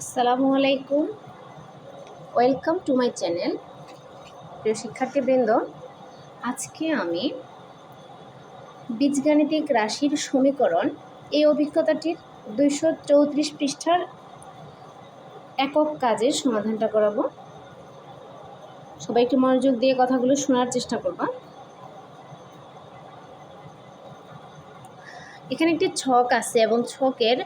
আসসালামু আলাইকুম। Welcome to my channel প্রিয় শিক্ষার্থীবৃন্দ, আজকে আমি বীজগাণিতিক রাশির সমীকরণ এই অভিজ্ঞতাটির দুইশো চৌত্রিশ পৃষ্ঠার একক কাজের সমাধানটা করাবো। সবাই একটু মনোযোগ দিয়ে কথাগুলো শোনার চেষ্টা করবা। এখানে একটি ছক আছে এবং ছকের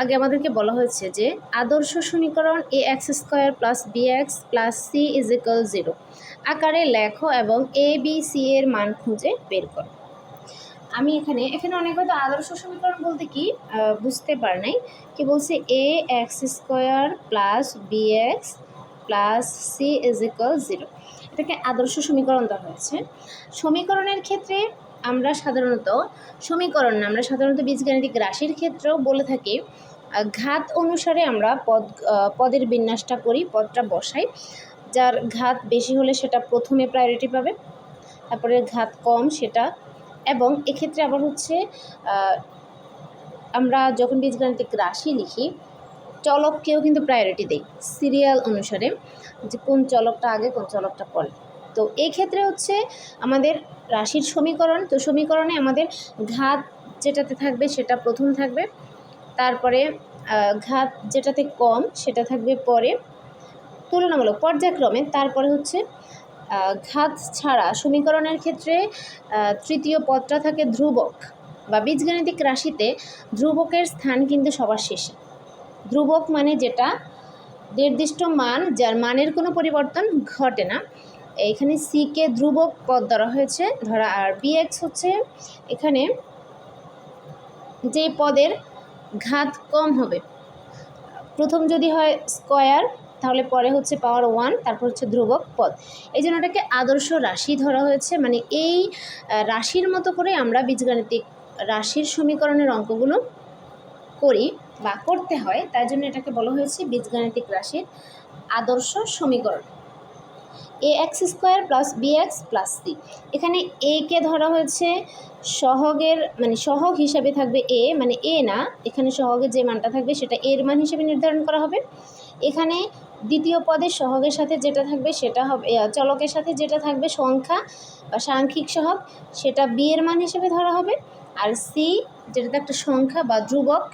আগে আমাদেরকে বলা হয়েছে যে আদর্শ সমীকরণ A X square plus B X plus C is equal zero আকারে লেখো এবং এ বি সি এর মান খুঁজে বের করো। আমি এখানে এখানে অনেক হয়তো আদর্শ সমীকরণ বলতে কি বুঝতে পার নাই। কি বলছে? A X square plus B X plus C is equal zero এটাকে আদর্শ সমীকরণ দেওয়া হয়েছে। সমীকরণের ক্ষেত্রে আমরা সাধারণত সমীকরণ, আমরা সাধারণত বীজগাণিতিক রাশির ক্ষেত্রেও বলে থাকি ঘাত অনুসারে আমরা পদ পদের বিন্যাসটা করি, পদটা বসাই। যার ঘাত বেশি হলে সেটা প্রথমে প্রায়োরিটি পাবে, তারপরে ঘাত কম সেটা, এবং এক্ষেত্রে আবার হচ্ছে আমরা যখন বীজগাণিতিক রাশি লিখি, চলককেও কিন্তু প্রায়োরিটি দেই। সিরিয়াল অনুসারে যে কোন চলকটা আগে, কোন চলকটা পরে। তো এই ক্ষেত্রে হচ্ছে আমাদের রাশির সমীকরণ, তো সমীকরণে আমাদের ঘাত যেটাতে থাকবে সেটা প্রথম থাকবে। তারপরে ঘাত যেটাতে কম সেটা থাকবে পরে। তুলনামূলক, পর্যায়ক্রমে তারপরে হচ্ছে ঘাত ছাড়া সমীকরণের ক্ষেত্রে তৃতীয় পদটা থাকে ধ্রুবক বা বীজগাণিতিক রাশিতে ধ্রুবকের স্থান কিন্তু সবার শেষে। ধ্রুবক মানে যেটা? নির্দিষ্ট মান যার মানের কোনো পরিবর্তন ঘটে না। এখানে সিকে ধ্রুবক পদ ধরা হয়েছে। ধরা, আর বিএক্স হচ্ছে এখানে যে পদের ঘাত কম হবে। প্রথম যদি হয় স্কয়ার, তাহলে পরে হচ্ছে পাওয়ার ওয়ান তারপর হচ্ছে ধ্রুবক পদ। এই জন্য এটাকে আদর্শ রাশি ধরা হয়েছে। মানে এই রাশির মতো করে আমরা বীজগাণিতিক রাশির সমীকরণের অঙ্কগুলো করি বা করতে হয়। তাই জন্য এটাকে বলা হয়েছে বীজগাণিতিক রাশির আদর্শ সমীকরণ। A X square plus B X plus C এখানে এ কে ধরা হয়েছে, সহগের মানে সহগ হিসাবে থাকবে এ মানে এ না, এখানে সহগের যে মানটা থাকবে সেটা এর মান হিসেবে নির্ধারণ করা হবে। এখানে দ্বিতীয় পদের সহগের সাথে যেটা থাকবে সেটা হবে চলকের সাথে যেটা থাকবে সংখ্যা বা সাংখ্যিক সহগ, সেটা বি এর মান হিসেবে ধরা হবে। আর সি যেটাতে একটা সংখ্যা বা ধ্রুবক,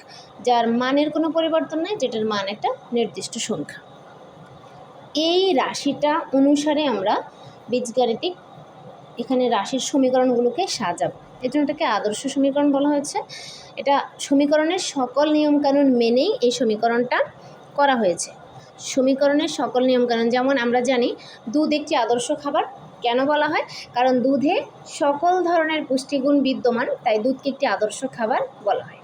যার মানের কোনো পরিবর্তন নেই, যেটার মান একটা নির্দিষ্ট সংখ্যা। এই রাশিটা অনুসারে আমরা বীজগাণিতিক এখানে রাশির সমীকরণগুলোকে সাজাবো। এই জন্য এটাকে আদর্শ সমীকরণ বলা হয়েছে। এটা সমীকরণের সকল নিয়মকানুন মেনেই এই সমীকরণটা করা হয়েছে। সমীকরণের সকল নিয়মকানুন, যেমন আমরা জানি দুধ একটি আদর্শ খাবার, কেন বলা হয়? কারণ দুধে সকল ধরনের পুষ্টিগুণ বিদ্যমান, তাই দুধকে একটি আদর্শ খাবার বলা হয়।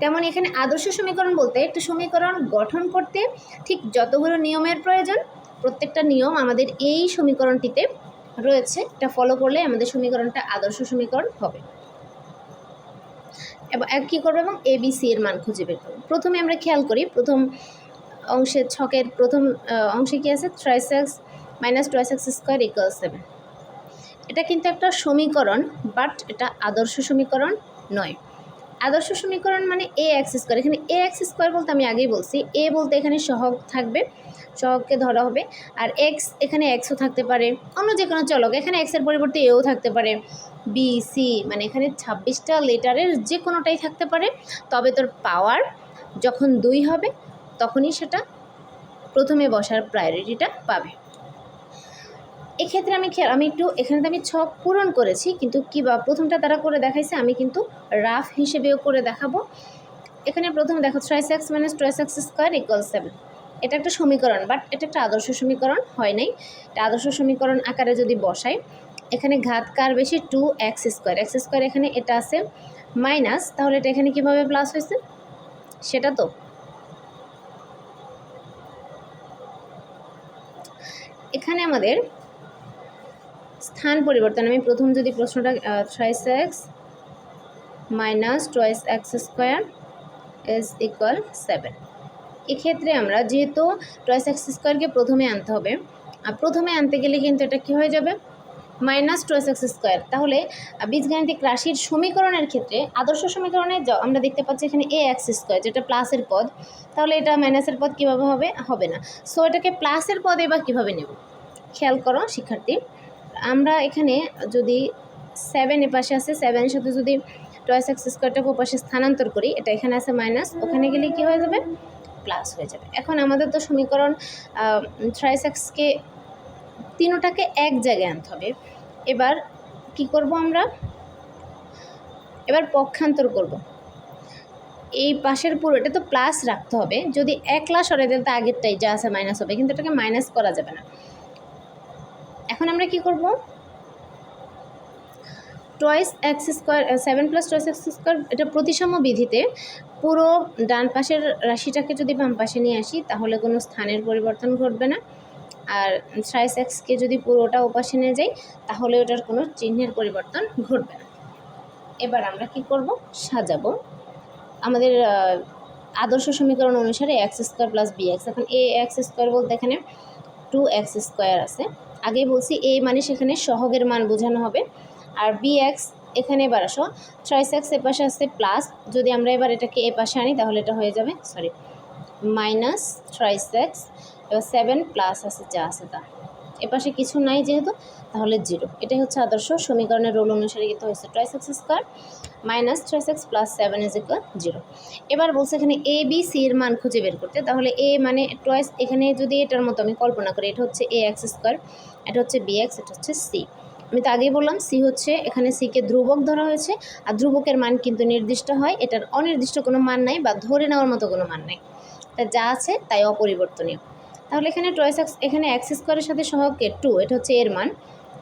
তেমন এখানে আদর্শ সমীকরণ বলতে একটা সমীকরণ গঠন করতে ঠিক যতগুলো নিয়মের প্রয়োজন, প্রত্যেকটা নিয়ম আমাদের এই সমীকরণটিতে রয়েছে। এটা ফলো করলে আমাদের সমীকরণটা আদর্শ সমীকরণ হবে। এবং কী করব এবং এবিসি এর মান খুঁজে বের করব। প্রথমে আমরা খেয়াল করি, প্রথম অংশে ছকের প্রথম অংশে কী আছে? Thrice X minus twice X square equal seven এটা কিন্তু একটা সমীকরণ বাট এটা আদর্শ সমীকরণ নয়। আদর্শ সমীকরণ মানে এ এক্স স্কোয়ার এখানে এ এক্স স্কোয়ার বলতে আমি আগেই বলছি। এ বলতে এখানে সহগ থাকবে, সহগকে ধরা হবে। আর এক্স এখানে এক্সও থাকতে পারে। অন্য যে কোনো চলক, এখানে এক্সের পরিবর্তে এও থাকতে পারে। বি সি মানে এখানে ছাব্বিশটা লেটারের যে কোনোটাই থাকতে পারে। তবে তোর পাওয়ার যখন দুই হবে, তখনই সেটা প্রথমে বসার প্রায়োরিটিটা পাবে। এক্ষেত্রে আমি খেয়াল, আমি একটু এখানে তো আমি ছক পূরণ করেছি, কিন্তু কি বা প্রথমটা তারা করে দেখাইছে, আমি কিন্তু রাফ হিসেবেও করে দেখাবো। এখানে প্রথমে দেখো thrice X minus twice X square equal seven এটা একটা সমীকরণ বাট এটা একটা আদর্শ সমীকরণ, হয় নাই। এটা আদর্শ সমীকরণ আকারে যদি বসাই, এখানে ঘাত কার বেশি? Two X square X square এখানে এটা আছে মাইনাস তাহলে এটা এখানে কীভাবে প্লাস হয়েছে? সেটা তো। এখানে আমাদের স্থান পরিবর্তন। আমি প্রথম যদি প্রশ্নটা thrice X minus twice X square is equal seven এক্ষেত্রে আমরা যেহেতু টয়েস এক্স স্কোয়ারকে প্রথমে আনতে হবে, আর প্রথমে আনতে গেলে কিন্তু এটা কী হয়ে যাবে? মাইনাস টু এক্স স্কোয়ার তাহলে বীজগাণিতিক রাশির সমীকরণের ক্ষেত্রে আদর্শ সমীকরণে আমরা দেখতে পাচ্ছি এখানে এ এক্স স্কোয়ার যেটা প্লাসের পদ। তাহলে এটা মাইনাসের পদ কীভাবে হবে? হবে না। সো এটাকে প্লাসের পদে বা কীভাবে নেব? খেয়াল করো, শিক্ষার্থী। আমরা এখানে যদি সেভেন এ পাশে আছে সেভেনের সাথে যদি টয়েস এক্স স্কোয়ারটাকে ওপাশে স্থানান্তর করি, এটা এখানে আছে মাইনাস ওখানে গেলে কি হয়ে যাবে? প্লাস হয়ে যাবে। এখন আমাদের তো সমীকরণ থ্রাইস এক্সকে তিনোটাকে এক জায়গায় আনতে হবে। এবার কি করব আমরা? এবার পক্ষান্তর করব। এই পাশের পুরো এটা তো প্লাস রাখতে হবে। যদি এক একলা সরে দিলে তো আগেরটাই যা আছে মাইনাস হবে, কিন্তু এটাকে মাইনাস করা যাবে না। এখন আমরা কি করব? Twice X square seven plus twice X square এটা প্রতিসাম্য বিধিতে পুরো ডান পাশের রাশিটাকে যদি বাম পাশে নিয়ে আসি, তাহলে কোনো স্থানের পরিবর্তন ঘটবে না। আর সাইস এক্সকে যদি পুরোটা ওপাশে নিয়ে যাই, তাহলে ওটার কোনো চিহ্নের পরিবর্তন ঘটবে না। এবার আমরা কি করব? সাজাবো। আমাদের আদর্শ সমীকরণ অনুসারে X square plus B X এখন এ এক্স স্কোয়ার বলতে এখানে টু এক্স স্কোয়ার আছে। আগেই বলছি এ মানে সেখানে সহগের মান বোঝানো হবে। আর বি এক্স এখানে এবার আসো থ্রাইস এক্স এ পাশে আসছে প্লাস যদি আমরা এবার এটাকে এ পাশে আনি তাহলে এটা হয়ে যাবে সরি মাইনাস থ্রাইস এক্স এবার সেভেন প্লাস আছে যা আছে তা। এ পাশে কিছু নাই যেহেতু, তাহলে জিরো এটাই হচ্ছে আদর্শ সমীকরণের রোল অনুসারে কিন্তু হয়েছে thrice X square minus thrice X plus seven is equal zero এবার বলছে এখানে এ বি সি এর মান খুঁজে বের করতে। তাহলে এ মানে টয়েস এখানে যদি এটার মতো আমি কল্পনা করি, এটা হচ্ছে এ এক্স স্কোয়ার এটা হচ্ছে বি এক্স এটা হচ্ছে সি আমি তো আগেই বললাম সি হচ্ছে এখানে সিকে ধ্রুবক ধরা হয়েছে, আর ধ্রুবকের মান কিন্তু নির্দিষ্ট হয়। এটার অনির্দিষ্ট কোনো মান নাই বা ধরে নেওয়ার মতো কোনো মান নাই। তা যা আছে তাই অপরিবর্তনীয়। তাহলে এখানে টয়েস এক্স এখানে এক্স স্কোয়ারের সাথে সহগকে টু এটা হচ্ছে এর মান।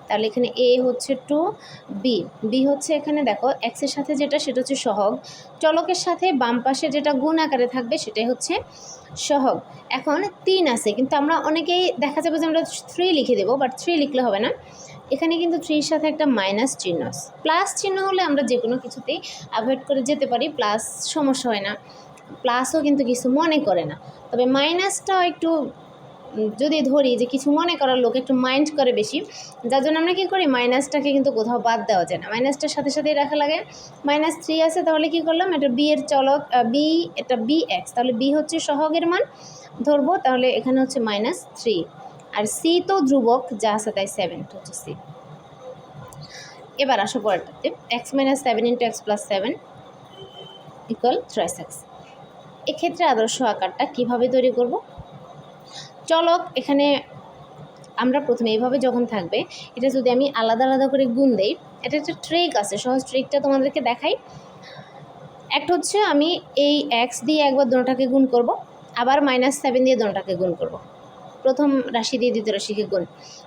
তাহলে এখানে এ হচ্ছে টু বি বি হচ্ছে এখানে দেখো এক্সের সাথে যেটা, সেটা হচ্ছে সহগ। চলকের সাথে বাম পাশে যেটা গুণ আকারে থাকবে, সেটাই হচ্ছে সহগ। এখন তিন আছে, কিন্তু আমরা অনেকেই দেখা যাবে যে আমরা থ্রি লিখে দেবো বাট থ্রি লিখলে হবে না। এখানে কিন্তু থ্রির সাথে একটা মাইনাস চিহ্ন প্লাস চিহ্ন হলে আমরা যে কোনো কিছুতেই অ্যাভয়েড করে যেতে পারি প্লাস সমস্যা হয় না। প্লাসও কিন্তু কিছু মনে করে না। তবে মাইনাসটাও একটু যদি ধরি যে কিছু মনে করার লোক একটু মাইন্ড করে বেশি, যার জন্য আমরা কী করি? মাইনাসটাকে কিন্তু কোথাও বাদ দেওয়া যায় না। মাইনাসটার সাথে সাথেই রাখা লাগে। মাইনাস থ্রি আছে, তাহলে কি করলাম? এটা বি এর চলক বি এটা বি এক্স তাহলে বি হচ্ছে সহগের মান। ধরবো, তাহলে এখানে হচ্ছে মাইনাস থ্রি আর সি তো ধ্রুবক, যা আছে তাই সেভেন হচ্ছে সি এবার আসো পরেরটাতে। X minus seven into X plus seven equal thrice X এক্ষেত্রে আদর্শ আকারটা কীভাবে তৈরি করব? চলক এখানে আমরা প্রথমে এইভাবে যখন থাকবে, এটা যদি আমি আলাদা আলাদা করে গুণ দেই, এটা একটা ট্রিক আছে, সহজ ট্রিকটা তোমাদেরকে দেখাই। একটা হচ্ছে আমি এই এক্স দিয়ে একবার দোনোটাকে গুণ করব, আবার মাইনাস সেভেন দিয়ে দোনোটাকে গুণ করব। প্রথম রাশি দিয়ে দ্বিতীয় রাশিকে গুণ।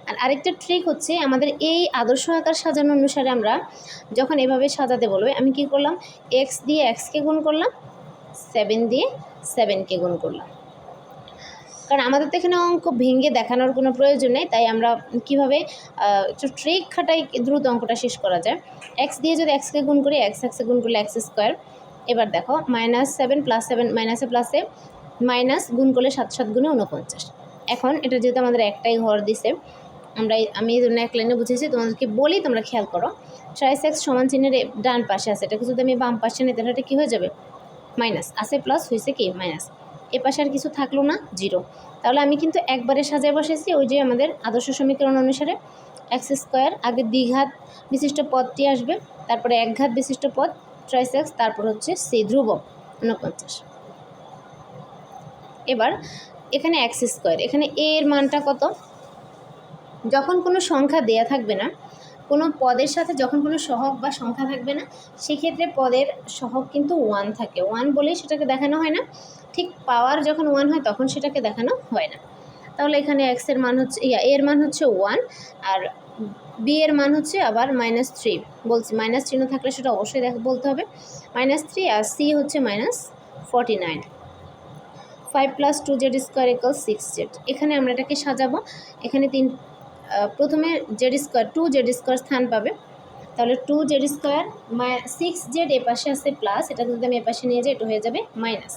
আর আরেকটা ট্রিক হচ্ছে আমাদের এই আদর্শ আকার সাজানো অনুসারে আমরা যখন এভাবে সাজাতে বলবে, আমি কি করলাম? এক্স দিয়ে এক্সকে গুণ করলাম সেভেন দিয়ে সেভেনকে গুণ করলাম। কারণ আমাদের তো এখানে অঙ্ক ভেঙে দেখানোর কোনো প্রয়োজন নেই, তাই আমরা কীভাবে একটু ট্রিক খাটাই দ্রুত অঙ্কটা শেষ করা যায়। এক্স দিয়ে যদি এক্সকে গুণ করি এক্স এক্সে গুণ করলে এক্স স্কোয়ার এবার দেখো মাইনাস সেভেন প্লাস সেভেন মাইনাসে প্লাসে মাইনাস গুণ করলে সাত সাত গুণে উনপঞ্চাশ এখন এটা যেহেতু আমাদের একটাই ঘর দিছে, আমরা আমি এই জন্য এক লাইনে বুঝেছি তোমাদেরকে বলি তোমরা খেয়াল করো। ট্রাইস এক্স সমান চিহ্নের ডান পাশে আছে, এটাকে যদি আমি বাম পাশে নিই, তাহলে কী হয়ে যাবে? মাইনাস আছে প্লাস হয়েছে কি? মাইনাস এ পাশে আর কিছু থাকল না জিরো তাহলে আমি কিন্তু একবারে সাজায় বসেছি, ওই যে আমাদের আদর্শ সমীকরণ অনুসারে এক্স স্কোয়ার আগে দ্বিঘাত বিশিষ্ট পদটি আসবে, তারপরে একঘাত বিশিষ্ট পদ ট্রাইস এক্স তারপর হচ্ছে সি ধ্রুবক, ঊনপঞ্চাশ। এবার এখানে এক্স স্কোয়ার এখানে এ এর মানটা কত? যখন কোনো সংখ্যা দেয়া থাকবে না কোনো পদের সাথে যখন কোনো সহগ বা সংখ্যা থাকবে না, সেক্ষেত্রে পদের সহগ কিন্তু ওয়ান থাকে। ওয়ান বলেই সেটাকে দেখানো হয় না। ঠিক পাওয়ার যখন ওয়ান হয়, তখন সেটাকে দেখানো হয় না। তাহলে এখানে এক্সের মান হচ্ছে, ইয়া এর মান হচ্ছে ওয়ান আর বি এর মান হচ্ছে আবার মাইনাস থ্রি বলছি মাইনাস চিহ্ন থাকলে সেটা অবশ্যই দেখ, বলতে হবে। মাইনাস থ্রি আর সি হচ্ছে minus forty nine five plus two Z square equal six Z এখানে আমরা এটাকে সাজাবো। এখানে তিন প্রথমে Z square two Z square স্থান পাবে। তাহলে two Z square six Z এ পাশে আসছে প্লাস এটা যদি আমি এ পাশে নিয়ে যাই, এটা হয়ে যাবে মাইনাস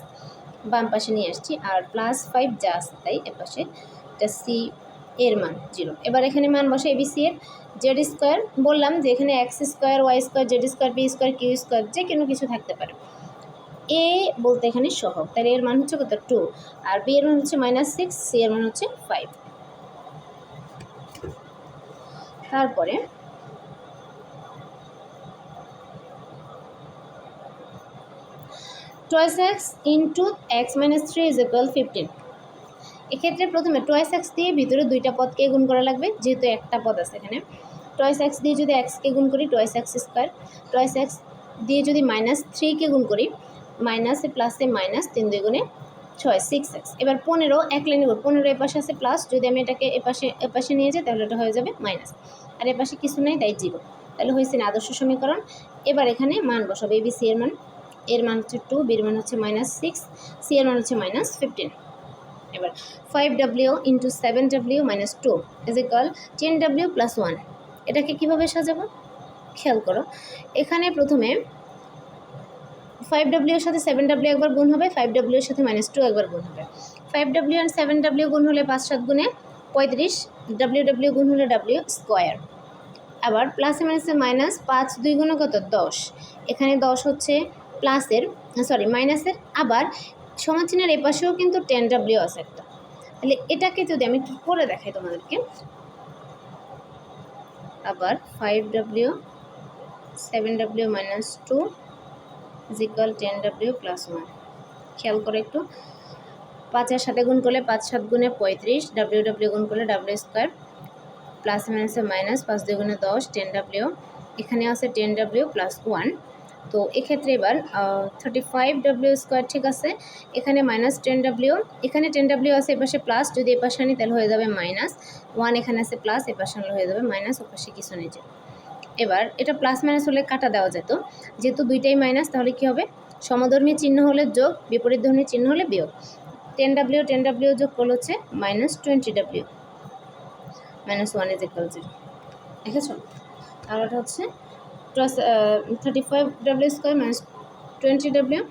বাম পাশে নিয়ে আসছি, আর প্লাস ফাইভ যা আছে তাই এ পাশে, এটা সি এর মান জিরো এবার এখানে মান বসে এবিসি এর। জেড স্কোয়ার বললাম যে এখানে X square Y square Z square B square Q square যে কোনো কিছু থাকতে পারে। এ বলতে এখানে সহগ, তাহলে এর মান হচ্ছে কত? টু আর বি এর মান হচ্ছে মাইনাস সিক্স সি এর মান হচ্ছে ফাইভ তারপরে twice X into X minus three is equal fifteen এক্ষেত্রে প্রথমে টোয়েস এক্স দিয়ে ভিতরে দুইটা পদকে গুণ করা লাগবে, যেহেতু একটা পদ আছে এখানে। টোয়েস এক্স দিয়ে যদি এক্সকে গুণ করি twice X square twice X দিয়ে যদি মাইনাস থ্রিকে গুণ করি মাইনাসে প্লাসে মাইনাস তিন দুই গুণে ছয় সিক্স এক্স এবার পনেরো, এক লাইনে করব পনেরো এপাশে আছে প্লাস যদি আমি এটাকে এপাশে এপাশে নিয়ে যাই, তাহলে এটা হয়ে যাবে মাইনাস আর এপাশে কিছু নেই, তাই জিরো তাহলে হয়েছে না আদর্শ সমীকরণ। এবার এখানে মান বসাবো এ বি সি এর মান। এর মান হচ্ছে টু বির মান হচ্ছে মাইনাস সিক্স সি এর মান হচ্ছে মাইনাস ফিফটিন এবার five W into seven W minus two is equal ten W plus one এটাকে কীভাবে সাজাবো? খেয়াল করো। এখানে প্রথমে ফাইভ ডাব্লিউর সাথে সেভেন ডাব্লিউ একবার গুণ হবে ফাইভ ডাব্লিউর সাথে মাইনাস টু একবার গুণ হবে। Five W and seven W গুণ হলে পাঁচ সাত গুণে পঁয়ত্রিশ ডাব্লিউ ডাব্লিউ গুণ হলে ডাব্লিউ স্কোয়ার আবার প্লাসে মাইনাসে মাইনাস পাঁচ দুই গুণ কত? দশ। এখানে দশ হচ্ছে প্লাসের সরি মাইনাসের আবার সমাচিনের এপাশেও কিন্তু টেন ডাব্লিউ আছে একটা। তাহলে এটাকে যদি আমি কি করে দেখাই তোমাদেরকে? আবার five W seven W minus two is equal ten W plus one খেয়াল করে একটু। পাঁচের সাথে গুণ করলে পাঁচ সাত গুণে পঁয়ত্রিশ ডাব্লিউ ডাব্লিউ গুণ করলে ডাব্লিউ স্কোয়ার প্লাস মাইনাসে মাইনাস পাঁচ দুই গুণে দশ টেন ডাব্লিউ এখানে আছে টেন ডাব্লিউ প্লাস ওয়ান তো এক্ষেত্রে এবার থার্টি ফাইভ ডাব্লিউ স্কোয়ার ঠিক আছে। এখানে মাইনাস টেন ডাব্লিউ এখানে টেন ডাব্লিউ আছে এপাশে প্লাস যদি এপাশে আনি তাহলে হয়ে যাবে মাইনাস ওয়ান এখানে আছে প্লাস এপাশে হয়ে যাবে মাইনাস ওপাশে কিছু নেই। এবার এটা প্লাস মাইনাস হলে কাটা দেওয়া যেত। যেহেতু দুইটাই মাইনাস তাহলে কি হবে? সমধর্মী চিহ্ন হলে যোগ, বিপরীত ধর্মী চিহ্ন হলে বিয়োগ। টেন ডাব্লিউ টেন ডাব্লিউ যোগ করলে হচ্ছে minus twenty W minus one is equal zero দেখেছ? আর ওটা হচ্ছে plus thirty five W square minus twenty W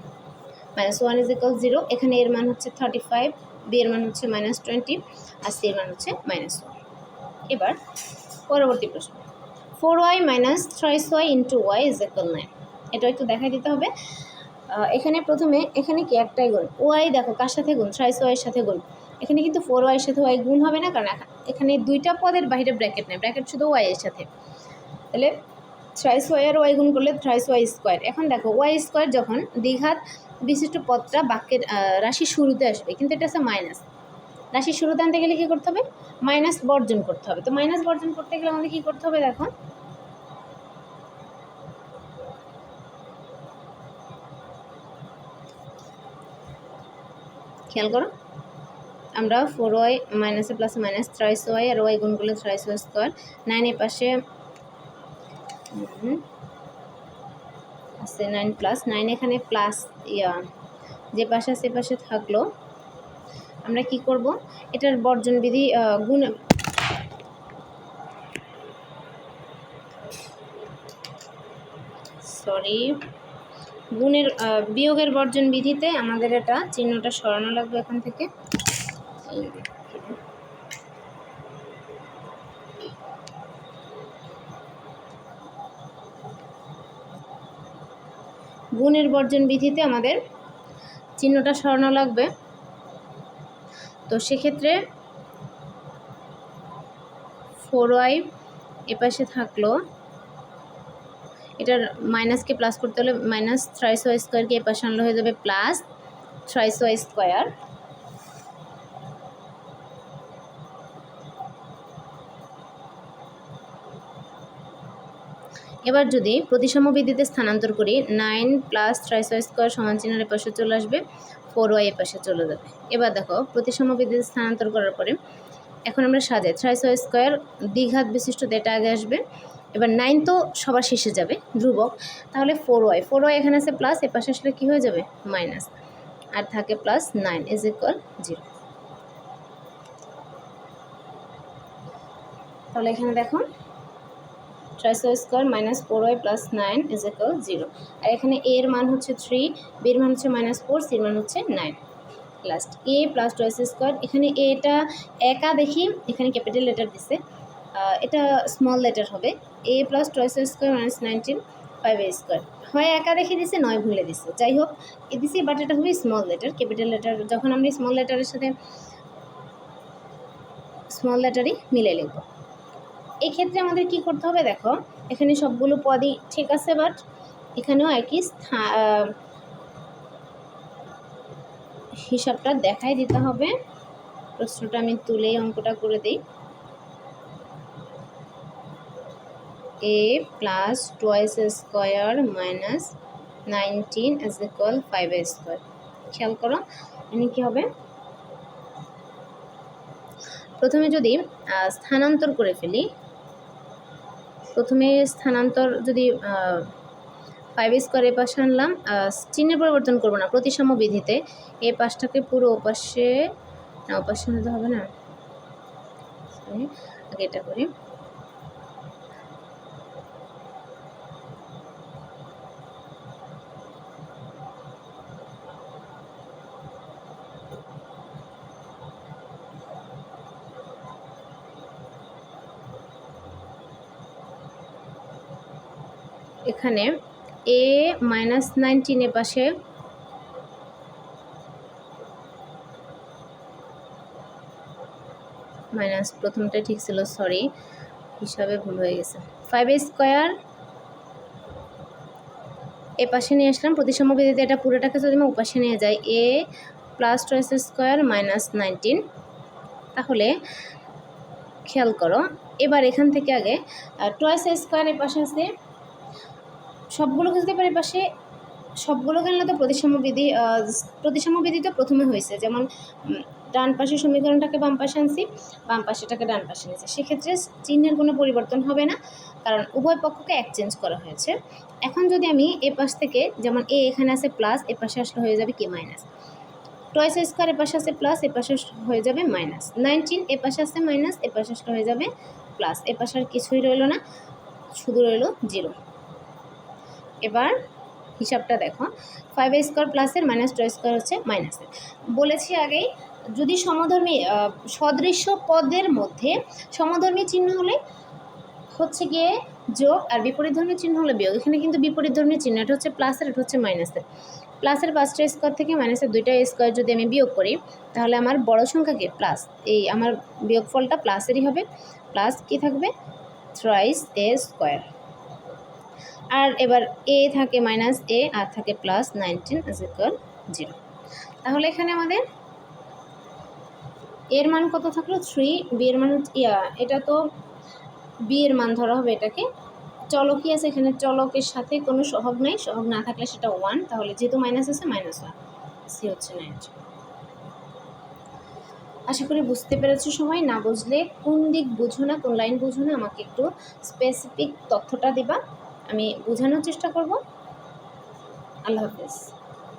minus one is equal zero এখানে এর মান হচ্ছে থার্টি ফাইভ বি এর মান হচ্ছে মাইনাস টোয়েন্টি আর সি এর মান হচ্ছে মাইনাস ওয়ান এবার পরবর্তী প্রশ্ন। Four Y minus thrice Y into Y is equal nine. এটা একটু দেখাই দিতে হবে। এখানে প্রথমে, এখানে কি একটাই গুণ? ওয়াই দেখো, কার সাথে গুণ? থ্রাইস ওয়াইয়ের সাথে গুণ। এখানে কিন্তু ফোর ওয়াইয়ের সাথে ওয়াই গুণ হবে না, কারণ এখানে দুইটা পদের বাইরে ব্র্যাকেট নেই, ব্র্যাকেট শুধু ওয়াইয়ের সাথে। তাহলে থ্রাইস ওয়াই আর ওয়াই গুণ করলে থ্রাইস ওয়াই স্কোয়ার। এখন দেখো, ওয়াই স্কোয়ার যখন দ্বিঘাত বিশিষ্ট পদটা বাক্যের রাশি শুরুতে আসবে, কিন্তু এটা আছে মাইনাস। রাশির শুরুতে আনতে গেলে কী করতে হবে? মাইনাস বর্জন করতে হবে। তো মাইনাস বর্জন করতে গেলে আমাদের কী করতে হবে দেখো খেয়াল করো। আমরা ফোর ওয়াই মাইনাসে প্লাস মাইনাস থ্রাইস ওয়াই আর ওয়াই গুণ করলে থ্রাইস ওয়াই স্কোয়ার নাইনের পাশে আছে নাইন প্লাস নাইন এখানে প্লাস ইয়া, যে পাশে সে পাশে থাকল। আমরা কি করব? এটার বর্জন বিধি গুণ সরি, গুণের বিয়োগের বর্জন বিধিতে আমাদের এটা চিহ্নটা সরানো লাগবে এখান থেকে। গুণের বর্জন বিধিতে আমাদের চিহ্নটা সরানো লাগবে। তো সেক্ষেত্রে ফোর ওয়াই এপাশে থাকল। এটার মাইনাসকে প্লাস করতে হলে মাইনাস থ্রাইস ওয়াই স্কোয়ারকে এপাশে আনলে হয়ে যাবে প্লাস থ্রাইস ওয়াই স্কোয়ার এবার যদি প্রতিসম বিধিতে স্থানান্তর করি, নাইন প্লাস ওয়াই স্কোয়ার সমান চিহ্নের এপাশে চলে আসবে, ফোর ওয়াই এপাশে চলে যাবে। এবার দেখো, প্রতিসম বিধিতে স্থানান্তর করার পরে এখন আমরা সাজাই। ওয়াই স্কোয়ার দ্বিঘাত বিশিষ্ট এটা আগে আসবে, এবার নাইন তো সবার শেষে যাবে, ধ্রুবক। তাহলে ফোর ওয়াই ফোর ওয়াই এখানে আছে প্লাস, এ পাশে আসলে কী হয়ে যাবে? মাইনাস। আর থাকে plus nine is equal zero. তাহলে এখানে দেখো thrice square minus four Y plus nine is equal zero. আর এখানে এ এর মান হচ্ছে থ্রি, বি এর মান হচ্ছে মাইনাস ফোর সির মান হচ্ছে nine. Last A plus twice square এখানে এটা একা দেখি, এখানে ক্যাপিটাল লেটার দিছে। এটা স্মল লেটার হবে। A plus twice square minus nineteen five A square হয় একা রেখে দিছে, নয় ভুলে দিছে। যাই হোক, এ দিছি বাট এটা হবে স্মল লেটার ক্যাপিটাল লেটার যখন আমরা স্মল লেটারের সাথে স্মল লেটারই মিলে লিখব। এই ক্ষেত্রে আমাদের কি করতে হবে দেখো, এখানে সবগুলো পদই ঠিক আছে বাট এখানেও একই স্থা- হিসাবটা দেখাই দিতে হবে। প্রশ্নটা আমি তুলেই অঙ্কটা করে দিই। A plus twice square minus nineteen is equal five square খেয়াল করো, এখানে কী হবে? প্রথমে যদি স্থানান্তর করে ফেলি প্রথমে স্থানান্তর যদি ফাইভ স্কোয়ার এ পাশে আনলাম চিহ্নে চিহ্নের পরিবর্তন করব না প্রতিসাম্য বিধিতে। এই পাশটাকে পুরো ওপাশে, না, ওপাশে নিতে হবে না। আগে এটা করি। এখানে এ মাইনাস নাইনটিনের পাশে মাইনাস প্রথমটা ঠিক ছিল সরি হিসাবে ভুল হয়ে গেছে। ফাইভ স্কোয়ার এ পাশে নিয়ে আসলাম, প্রতিসম বিধিতে এটা পুরোটাকে যদি আমি উপাশে নিয়ে যাই A plus twice square minus nineteen তাহলে খেয়াল করো। এবার এখান থেকে আগে টয়েস স্কোয়ার এ পাশে আছে সবগুলোকে যদি পারি পাশে সবগুলোকে আনলে তো প্রতিসাম্য বিধি বিধি তো প্রথমে হয়েছে। যেমন ডান পাশে সমীকরণটাকে বাম পাশে আনছি, বাম পাশেটাকে ডান পাশে নিয়েছি। সেক্ষেত্রে চিহ্নের কোনো পরিবর্তন হবে না, কারণ উভয় পক্ষকে এক্সচেঞ্জ করা হয়েছে। এখন যদি আমি এ পাশ থেকে, যেমন এ এখানে আছে প্লাস এ পাশে আসলে হয়ে যাবে কি মাইনাস টয়েস স্কোয়ার এ পাশে আছে প্লাস এ পাশে হয়ে যাবে মাইনাস নাইনটিন এ পাশে আছে মাইনাস এ পাশে আসলে হয়ে যাবে প্লাস এ পাশে আর কিছুই রইল না, শুধু রইল জিরো এবার হিসাবটা দেখো। ফাইভ এ স্কোয়ার প্লাসের মাইনাস টু স্কোয়ার হচ্ছে মাইনাসের বলেছি আগেই, যদি সমধর্মী সদৃশ্য পদের মধ্যে সমধর্মী চিহ্ন হলে হচ্ছে গিয়ে যোগ আর বিপরীত ধর্মী চিহ্ন হলে বিয়োগ। এখানে কিন্তু বিপরীত ধর্মী চিহ্ন, এটা হচ্ছে প্লাসের এটা হচ্ছে মাইনাসের প্লাসের পাঁচটা স্কোয়ার থেকে মাইনাসের দুইটা স্কোয়ার যদি আমি বিয়োগ করি, তাহলে আমার বড় সংখ্যাকে প্লাস এই আমার বিয়োগফলটা প্লাসেরই হবে। প্লাস কি থাকবে? থ্রাইস এ স্কোয়ার আর এবার এ থাকে মাইনাস এ আর থাকে plus nineteen is equal zero তাহলে এখানে আমাদের এর মান কত থাকল? থ্রি বি এর মান ইয়া, এটা তো বি এর মান ধরা হবে এটাকে। চলক কি আছে এখানে, চলকের সাথে কোনো সহগ নাই সহগ না থাকলে সেটা ওয়ান তাহলে যেহেতু মাইনাস আছে মাইনাস ওয়ান সি হচ্ছে নাইনটি আশা করি বুঝতে পেরেছ সবাই। না বুঝলে কোন দিক বুঝো না, কোন লাইন বুঝো না, আমাকে একটু স্পেসিফিক তথ্যটা দিবা। আমি বোঝানোর চেষ্টা করব। আল্লাহ হাফেজ।